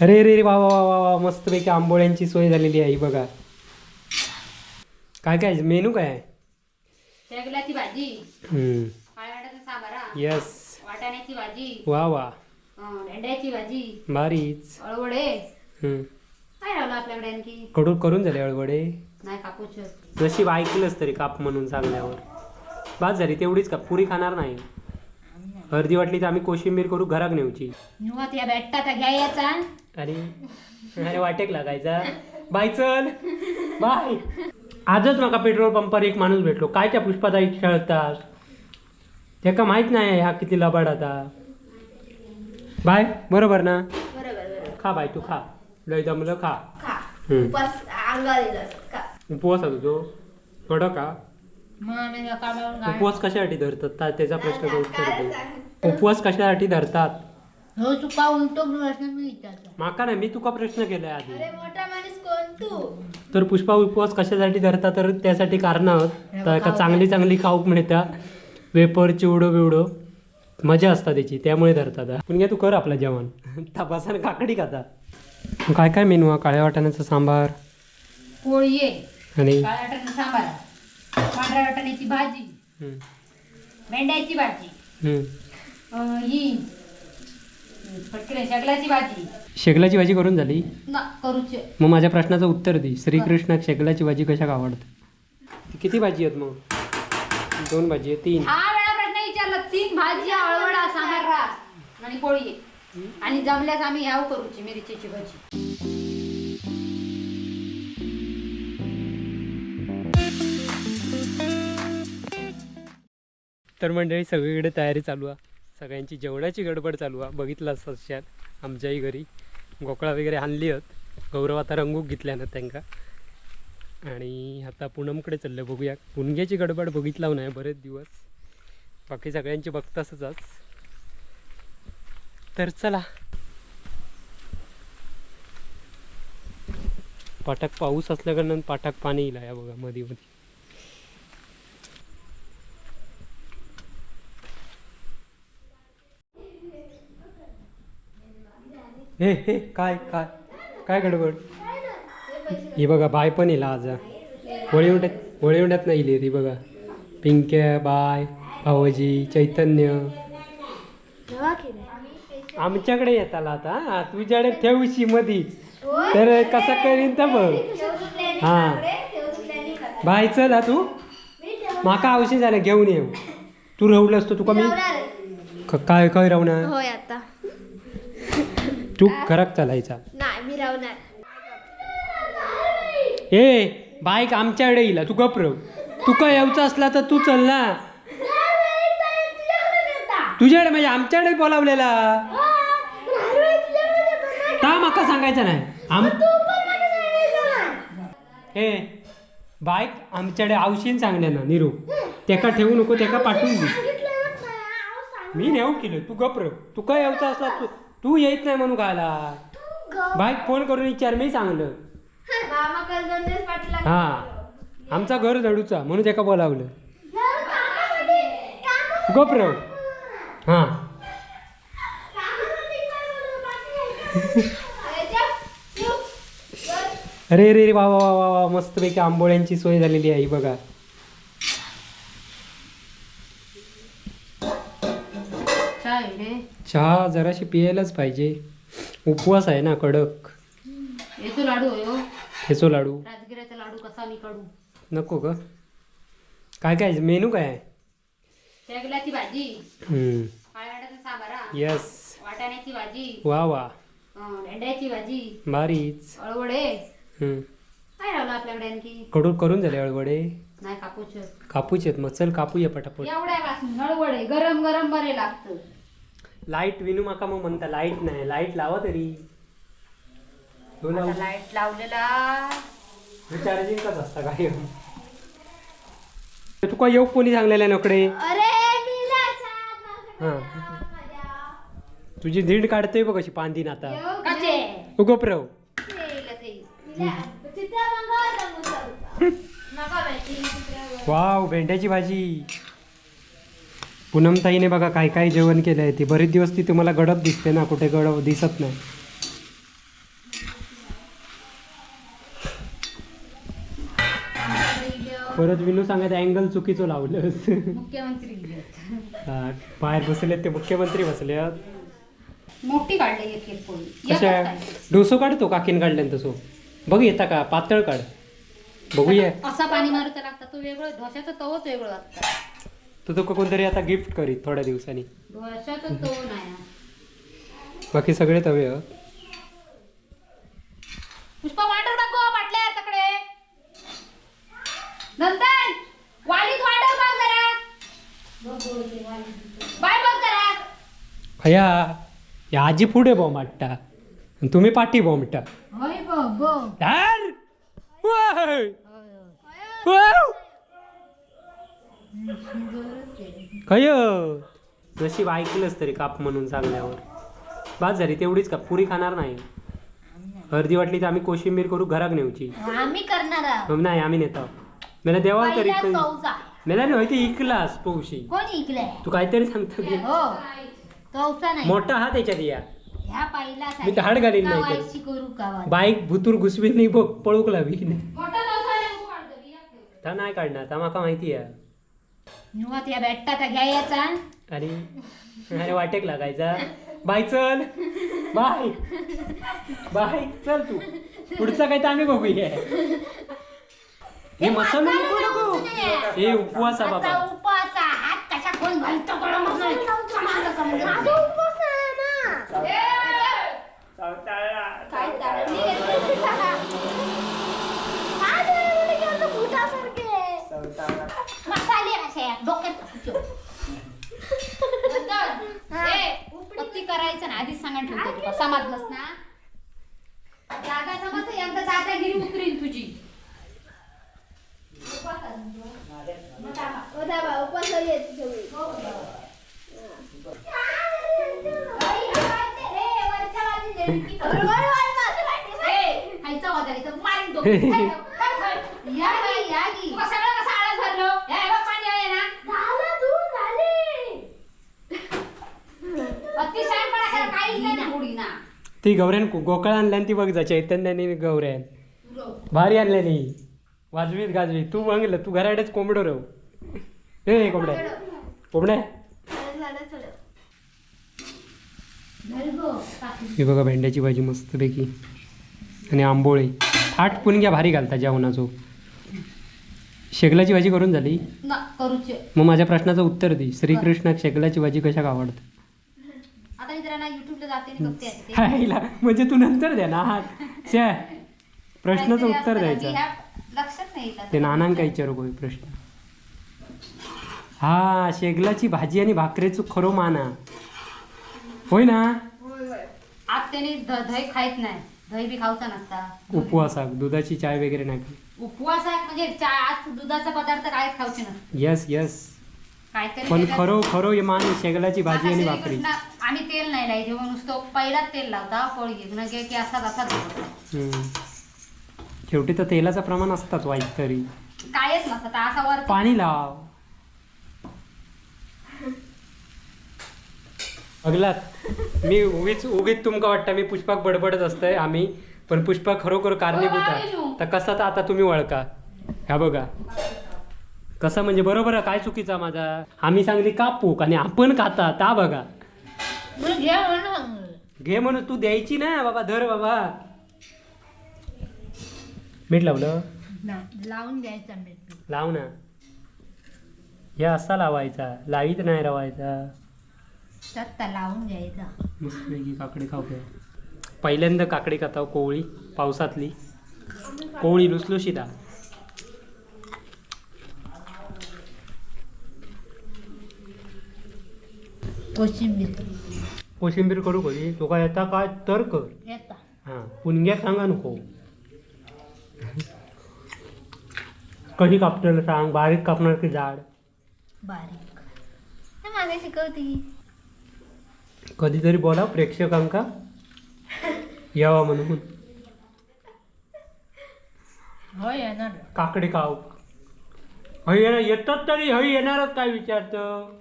अरे रे रे वा वा वा वा मस्तपैकी आंबोळ्यांची सोय झालेली आहे बघा. काय काय मेनू काय आहे? शेगलाची भाजी हम्म. काळवाटाचा सांबारा यस वाटाण्याची भाजी वा वा. अं, भेंड्याची भाजी भारीच. अळवडे. हम्म. काय राहिलं आपल्याकडे आणखी कडून करून झाले अळवडे? नाही कापूस नशीब ऐकलंच तरी काप म्हणून सांगल्यावर बाद झाली तेवढीच का? पुरी खाणार नाही. अर्धी वाटली तर आम्ही कोशिंबीर करू घराक नेऊची. भेटता घ्या याचा. अरे अरे वाटेक लागायचा. बाय चल. बाय आजच नका पेट्रोल पंपावर एक माणूस भेटलो. काय त्या पुष्पाताई खेळतात? त्याका माहीत नाही हा किती लबाड आता. बाय बरोबर ना? बरोबर खा बाय तू खा. लय जमलं खा. खा. हम्म. उपास अंगावर येईल असं खा. उपवास होतो तो कडक का मग गाडी उपवास कशासाठी धरतात? ता- त्याचा प्रश्न उत्तर दे? उपवास कशासाठी धरतात? हो चुका उलटो प्रश्न मी विचारतो. माका नाही मी तुका प्रश्न केलाय आधी. अरे मोठा माणूस कोण? तू. तर पुष्पा उपवास कशासाठी धरतात तर त्यासाठी कारण आहोत. तर का चांगली चांगली खाऊक मिळतात वेपर चिवडो बिवडो. मजा असतात त्याची. त्यामुळे धरतात. पण घ्या तू कर आपलं जेवण. तपासाने काकडी खाता. काय काय मेनू? हा काळ्या वाटाण्याचा सांबार. पोळी आहे. आणि? काळ्या वाटाण्याचा सांबारा पांढऱ्या वाटाण्याची भाजी भेंड्याची भाजी. अं, ही पटकन शेगलाची भाजी. शेगलाची भाजी करून झाली? ना करूचे मग माझ्या प्रश्नाचं उत्तर दे. श्रीकृष्णाक शेगलाची भाजी कशाक आवडते किती भाजी आहेत मग? दोन भाजी आहे तीन. हा वेळा प्रश्न विचारला. तीन भाजी अळवडा सांबारा आणि पोळी. आणि जमल्यास आम्ही ह्याव करूची मिरचीची भाजी. तर मंडळी सगळीकडे तयारी चालू आहे. सगळ्यांची जेवणाची गडबड चालू आहे. बघितलं असतं आमच्याही घरी गोकळा वगैरे आणली आहेत. गौरव आता रंगूक घेतल्यानं त्यांका. आणि आता पूनमकडे चाललं बघूया. पुणग्याची गडबड बघितला नाही बरेच दिवस. बाकी सगळ्यांची बघतासच आज. तर चला. पाटाक पाऊस असल्याकडनं पाटाक पाणी येईल या बघा मध्ये मध्ये हे हे काय काय? काय गडबड? ही बघा बाय पण येईल आज. होळी उंड्यात होळी उंड्यात नाही येईल ती बघा. पिंक्या बाय भावजी चैतन्य. आमच्याकडे येताला आता हा, तुझ्याकडे ठेवशी मधी. तर कसा करीन तर बघ. हा. बाय चल हा तू? माका आवश्यक झालं घेऊन येऊ. तू रवलं असतो तुका मी काय काय रावणार होय आता. तू घरात चालायचा. नाही मी राहणार. ए बाईक आमच्याकडे येईल तू गप्रव तुका यायचं असला तर तू चल ना. तुझ्याकडे म्हणजे आमच्याकडे बोलावलेला. ता माका सांगायचं नाही. आम ए बाईक आमच्याकडे आवशीन सांगले ना निरू. त्याका ठेवू नको त्याका पाठवून दे. मी नेऊ केलं तू गप्र तुका यायचं असला तू तू येत नाही म्हणून खायला बाईक फोन करून विचार मी पाठला हा. आमचा घर झडूचा म्हणून त्याका बोलावलं. गप्र हा. अरे रे रे वा वा वा वा मस्तपैकी आंबोळ्यांची सोय झालेली आहे बघा. चहा जराशी पियायलाच पाहिजे. उपवास आहे ना कडक. येतो लाडू हो. ठेचो लाडू. राजगिराचा लाडू कसा मी काढू नको का काय काय मेनू काय आहे? शेगलाची भाजी. हम्म, वाटाण्याचा सांबारा. यस वाटाण्याची भाजी. वा वा. अं, भेंड्याची भाजी. भारीच अळवडे. हम्म. काय राहिलं आपल्याकडे आणखी कडून करून झाले अळवडे. नाही कापूस कापूच आहेत मग. चल कापूया पटापट. एवढ्या पासून अळवडे गरम गरम बरे लागतं. लाइट विनू माका मग म्हणता लाइट नाही लाइट लावा तरी. लावू. लाइट लावलेला. चार्जिंग कच असता काय तुका येऊ कोणी सांगलेलं नकडे अरे हा. माझ्या. तुझी धीड काढते बघ कशी पांदीन आता कसे चित्रावर. वाव भेंड्याची भाजी. पूनमताईने बघा काय काय जेवण केलं आहे ती. बरेच दिवस ती तुम्हाला गडप दिसते ना कुठे गडप दिसत नाही. परत विनू सांगत अँगल चुकीचं लावलं बाहेर बसले ते मुख्यमंत्री बसले मोठी काढले डोसो काढतो काकीन काढल्यानंतर सो बघू येता का? पातळ काढ. बघूया. असा पाणी मारू लागतं. तो वेगळं ढोशाचा तवच वेगळं लागतं तू तो कोणतरी आता गिफ्ट करीत थोड्या दिवसांनी. नाही. बाकी सगळे तवे हं. पुष्पा वांडर दाखव पाटल्या तकडे. नंतर वालीत वांडर बघ जरा. बाय बघ जरा. खया या आजी पुढे बॉम्ब माटता आणि तुम्ही पाठी बॉम्बटा होय बघ बघ यार वाय! वाव! खय? नशीब ऐकलंच तरी काप म्हणून सांगल्यावर बाज झाली तेवढीच का पुरी खाणार नाही. अर्धी वाटली तर आम्ही कोशिंबीर करू घराक नेऊची. आम्ही करणार आहोत. मग नाही आम्ही नेतो. मला देवाला तरी पहिला मला नाही माहिती इकलास पौशी. कोण इकलंय? तू काहीतरी सांगतो की. हो. नाही. मोठा हा त्याच्यात या. ह्या पाहिला मी तर हाड घालीन नाही तर. कावायची करू कावा बाईक भुतूर घुसवीत नाही बघ पळूक लावी. ता नाही काढणार ता माका माहिती आहे. निवात या भेटता घ्यायचा आणि अरे वाटेक लागायचा. बाय चल. बाय. बाय चल तू. पुढचा काय तर आम्ही बघूया. हे मसाला नको नको. हे उपवास आहे बाबा. उपासा हात कशा कोण घालतो कळलं मला. माझा समजा. माझा उपास आहे ना. काय चालली आहे? काय चालली आहे? असं भुतासारखे. मसाले असे आहेत, डोक्यात घालतो. नंतर, ए, पत्ती करायचं ना आधीच सांगा ठेवतो तुला. समजलंस ना जागा समज एकदा दादागिरी उतरील तुझी. ओ दाबा, उपास आहे सगळी. ए, वरच्या बाजूला रेडकी कर. वर, वर, वर, वर. ए, खायचा होता इथं मारीन तो. काय ठेव, काय ठेव. या की, या की. तुला सगळं कसं आळस भरलो ए, बघ पाणी आहे ना झालं तू, झाली. अति शानपणा करा, काहीच नाही ना थोडी ना ती गौऱ्यान गोकळ आणल्यान ती बघ जा चैतन्याने गौऱ्यान. भारी आणल्यानी वाजवीत गाजवीत. तू मागलं तू घराडेच कोंबडो रव. ए कोंबड्या. कोंबड्या. ही बघा भेंड्याची भाजी मस्तपैकी. आणि आंबोळी. थाट पुणग्या भारी घालता जेवणाचो. शेगलाची भाजी करून झाली? मग माझ्या प्रश्नाचं उत्तर दे. श्रीकृष्णाक शेगलाची भाजी कशाक आवडते? आता मी जरा ना युट्यूबला जाते आणि बघते आता ते. हायला म्हणजे तू नंतर द्या ना. हा. शे. प्रश्नाचं काहीतरी उत्तर असतं ना, द्यायचं. की ह्या लक्षात नाही येत आता. ते नानांका विचारू कोई प्रश्न. हा शेगलाची भाजी आणि भाकरेचं खरो माना. होय ना? आज त्याने द- दही खायत नाही. दही बी खाऊचा नसता. उपवासाक दुधाची चाय वगैरे नाही उपवास आहे म्हणजे चा- आज दुधाचा पदार्थ काहीच खाऊचे नसते. यस यस काहीतरी पण त्याच्यात- खरो खरो हे मान शेगलाची भाजी आणि भाकरी. आम्ही तेल नाही लायचे मग नुसतं पहिलाच तेल लावता पोळी घेऊन की की असाच होता. हम्म. शेवटी तर तेलाचं प्रमाण असतात वाईट तरी. कायच नसतं. असा वर पाणी लाव. अगलात मी उगीच उगीच तुमका वाटतं मी पुष्पाक बडबडत असतंय आम्ही पण पुष्पा खरोखर कारणीभूत आहे. तर कसा तर आता तुम्ही वळका ह्या बघा. कसं म्हणजे बरोबर आहे? काय चुकीचा माझा? आम्ही सांगली कापूक आणि आपण खाता ता बघा. मग घे म्हणून. घे म्हणून तू द्यायची ना बाबा धर बाबा. मीठ लावलं? नाही, लावून घ्यायचा मीठ. लाव ना. हे असा लावायचा लावीत नाही रवायचा. सत्ता लावून घ्यायचा. मस्तपैकी काकडी खाऊया पहिल्यांदा काकडी खाताव कोवळी पावसातली. कोवळी लुसलुशीत कोशिंबीर. कोशिंबीर करू कधी? तुका येता काय तर कर. येता. हां पुणग्या सांगा नको. कधी कापणार सांग? बारीक कापणार की जाड? बारीक. हे मागे शिकवती. कधीतरी बोला प्रेक्षकांका यावा म्हणून. हो येणार. काकडी खाऊ हय येणार. येतात तरी हय येणारच काय विचारतं?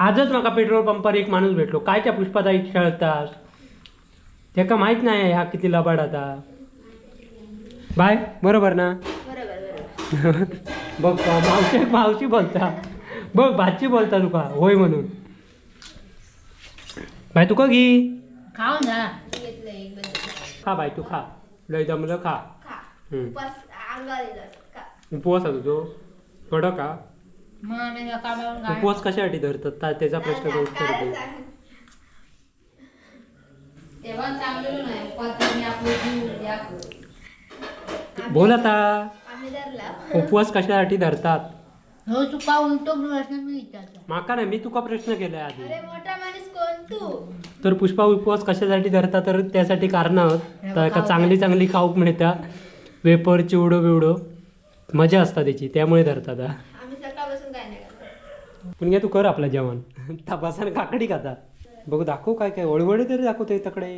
आजच माका पेट्रोल पंपार एक माणूस भेटलो. काय त्या पुष्पाताई खेळतात? त्याका माहीत नाही ह्या किती लबाड आता. बाय बरोबर ना? बघ का, मावशी मावशी बोलता. बघ भाची बोलता तुका होय म्हणून. बाय तुका घे. एक बंद खा बाय तू खा. लय जमलं खा. उपवास आहे तुझो. कडक का मग उपवास कशासाठी धरतात? ता- त्याचा प्रश्न उत्तर काय दे? तेव्हा नाही. आपले जीव. बोल आता. आम्ही धरला. उपवास कशासाठी धरतात? हो चुका उलटो प्रश्न मी विचारतो. माका नाही मी तुका प्रश्न केलाय आधी. अरे मोठा माणूस कोण तू? तर पुष्पा उपवास कशासाठी धरतात? तर त्यासाठी कारण तर का चांगली चांगली खाऊक मिळता वेपर चिवडो बिवडो. मजा असता त्याची त्यामुळे धरतात हा. आम्ही सकाळपासून काय नाही करत. पण घ्या तू कर आपलं जेवण. तपासाने काकडी खाता. बघू दाखव काय काय वळवळ तरी दाखवते तकडे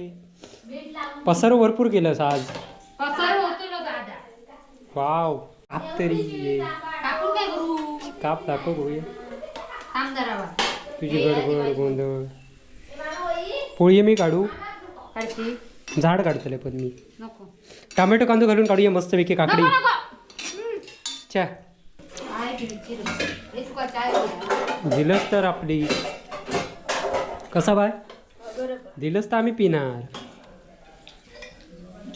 पसार भरपूर केलंस आज. पसार होतो ना दादा. वाव काप तरी ये. कापून काय करू? काप दाखव बघूया. तुझी गडबड गोंधळ? पोळी मी काढू. झाड काढतले पण मी. नको. टोमॅटो कांदो घालून काढूया मस्तपैकी काकडी. नको दिलंच तर आपली. कसा बाय? दिलंच तर आम्ही पिणार.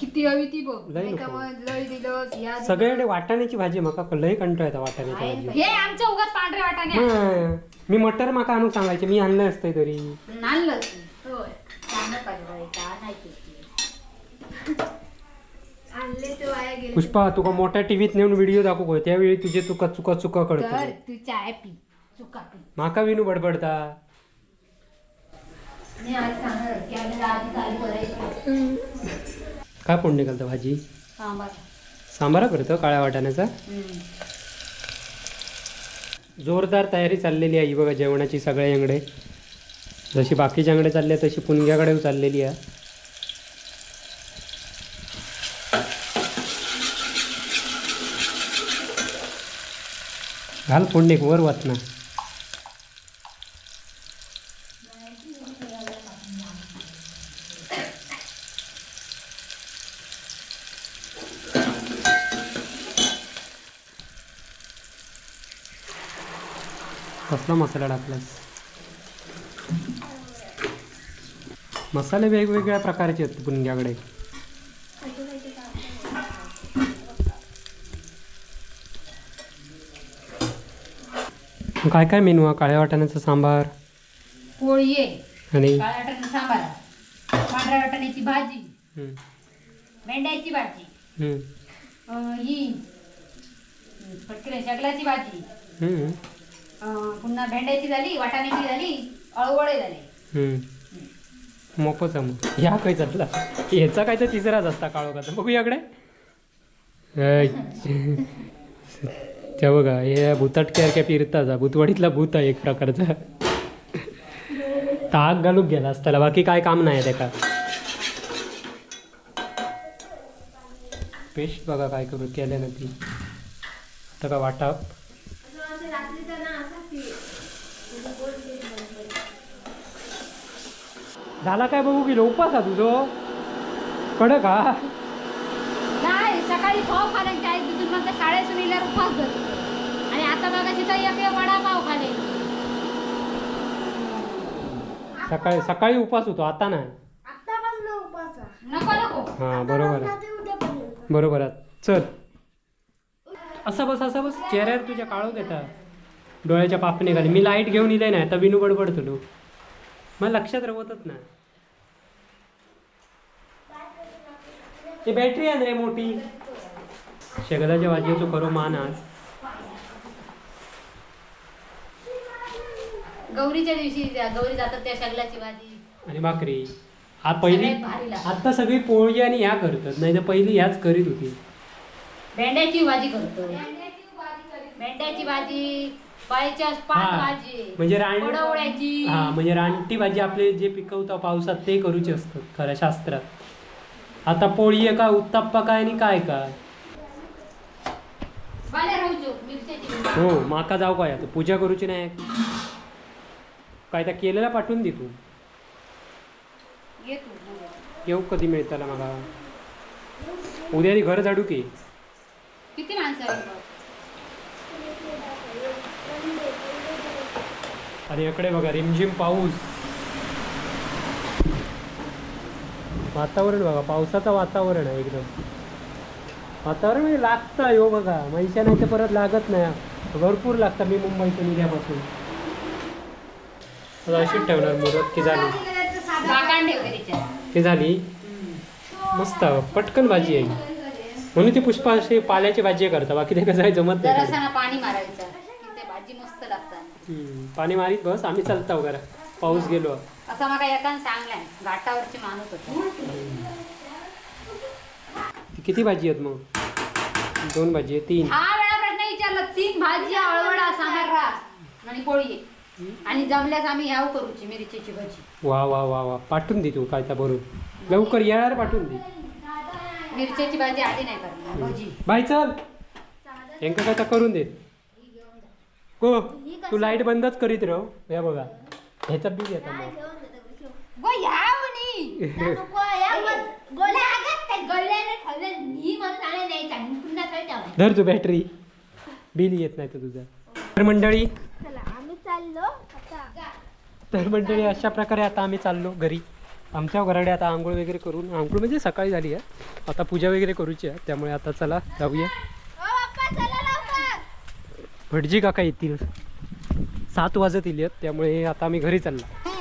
किती हवी ती बघ. लय नको. सगळ्याकडे वाटाण्याची भाजी माका लय कंटाळ येता वाटाण्याची भाजी. हे आमच्या उगाच पांढऱ्या वाटाने हं. मी मटर माका आणून सांगायचे मी आणलं असतंय तरी. नानलं आणले तो वाया गेले. पुष्पा तुका मोठ्या टीव्हीत नेऊन व्हिडिओ दाखवू त्यावेळी तुझे तुका चुका चुका तर कळत तू चाय पी. चुका पी. माका विनू बडबडता. मी आज सांगणार की आम्ही आधी चालू करायचं काय फोडणी घालतं भाजी? सांबार. सांबारा करतो काळ्या वाटाण्याचा. जोरदार तयारी चाललेली आहे. ही बघा जेवणाची सगळ्या अंगडे. जशी बाकीच्या अंगडे चालली आहे तशी पुणग्याकडे चाललेली आहे. घाल फोडणे वर वाचना कसला मसाला टाकलास मसाले वेगवेगळ्या प्रकारचे आहेत पुणग्याकडे काय काय मेनू? आहे काळ्या वाटाण्याचा सांबार. पोळी आहे. आणि? काळ्या सांबार. आहे. पांढऱ्या वाटाण्याची भाजी. हम्म, मेंढ्याची भाजी. हम्म, अं, ही शकलाची भाजी. हम्म, अं, पुन्हा भेंड्याची झाली वाटाण्याची झाली अळवळे झाले. हम्म. आहे मग. ह्या काय चालला ह्याचा काय तर तिसराच असता काळोखाचा बघू याकडे त्या बघा हे भूताटक्यासारख्या फिरताचा भूतवाडीतला भूत आहे एक प्रकारचा. ताक घालूक गेला असताना बाकी काय काम नाही त्याका पेस्ट बघा काय करू केल्या ना ती. आता का वाटाप झाला काय बघू की उपास हा तुझो? कडक हा. नाही सकाळी पाव खाण्याची आहे तिथून मग शाळेतून येल्यावर उपास धरतो. आता बघा तिथं एक एक वडापाव खाले. सकाळी सकाळी उपास होतो आता नाही. आत्तापासून उपास आहे. नको नको. हा बरोबर आहे. बरोबर आहे. चल. असा बस असा बस. चेहऱ्यावर तुझ्या काळो घेता डोळ्याच्या पापणे खाली. मी लाइट घेऊन इले नाही आता विनू बडबडतो मला लक्षात रवतच नाही. ती बॅटरी आहे रे मोठी. शेगदाच्या भाजीचो खरो मान आज. गौरीच्या दिवशी गौरी जातात त्या शगलाची भाजी. आणि भाकरी. हा पहिली सगळ्यात भारी लागते. आता सगळी पोळी आणि ह्या करतात नाही तर पहिली ह्याच करीत होती. भेंड्याची भाजी करतो. भेंड्याची भाजी पायच्या पाच हा. भाजी म्हणजे रान हा म्हणजे रानटी भाजी आपले जे पिकवता पावसात ते करूचे असतात खऱ्या शास्त्रात. आता पोळी आहे का उत्ताप्पा काय आणि काय काय बाल्या राहूचो मिरच्याची भाजी. हो माका जाऊ काय आता पूजा करूची नाही? काय त्या केलेला पाठवून दे तू. येऊ कधी मिळत मला. उद्या घर झाडू की. किती अरे इकडे बघा रिमझिम पाऊस. वातावरण बघा पावसाचं वातावरण आहे एकदम. वातावरण म्हणजे लागतं येऊ बघा. मैशा नाही तर परत लागत नाही. भरपूर लागतं मी मुंबईतून उद्यापासून. आता अशीच ठेवणार मुदत. की झाली. झाकण की झाली. मस्त. पटकन भाजी आहे. म्हणून ती पुष्पा अशी पाल्याची भाजी करता. बाकी ते कसं आहे जमत नाही जरासा ना पाणी मारायचं. की ते भाजी मस्त लागतात. हम्म, पाणी मारीत बस. आम्ही चालता वगैरे पाऊस गेलो. असं मला एकान सांगलाय. घाटावरची माणूस होती. ती किती भाजी आहेत मग? दोन भाजी आहे तीन. हा वेळा प्रश्न विचारला. तीन भाजी सांबार आणि पोळी. आणि जमल्यास आम्ही ह्याव करूची मिरचीची भजी. वा वा वा वा. पाठवून दे तू काय त्या भरून. लवकर येणार पाठवून दे. मिरच्याची भाजी आधी नाही करणार. भजी. बाय चल. यांका काय तर करून दे. हो तू लाइट बंदच करीत राह. या बघा. ह्याचा बिल येतं मग. गो ही आले नाही धर तू बॅटरी. बिल येत नाही तर तुझं. तर मंडळी चला आम्ही चाललो आता तर मंडळी अशा प्रकारे आता आम्ही चाललो घरी. आमच्या घराकडे आता आंघोळ वगैरे करून आंघोळ म्हणजे सकाळी झाली आहे. आता पूजा वगैरे करूची आहे त्यामुळे आता चला जाऊया. लवकर. भटजी काका येतील. सात वाजत येईल त्यामुळे आता आम्ही घरी चालला.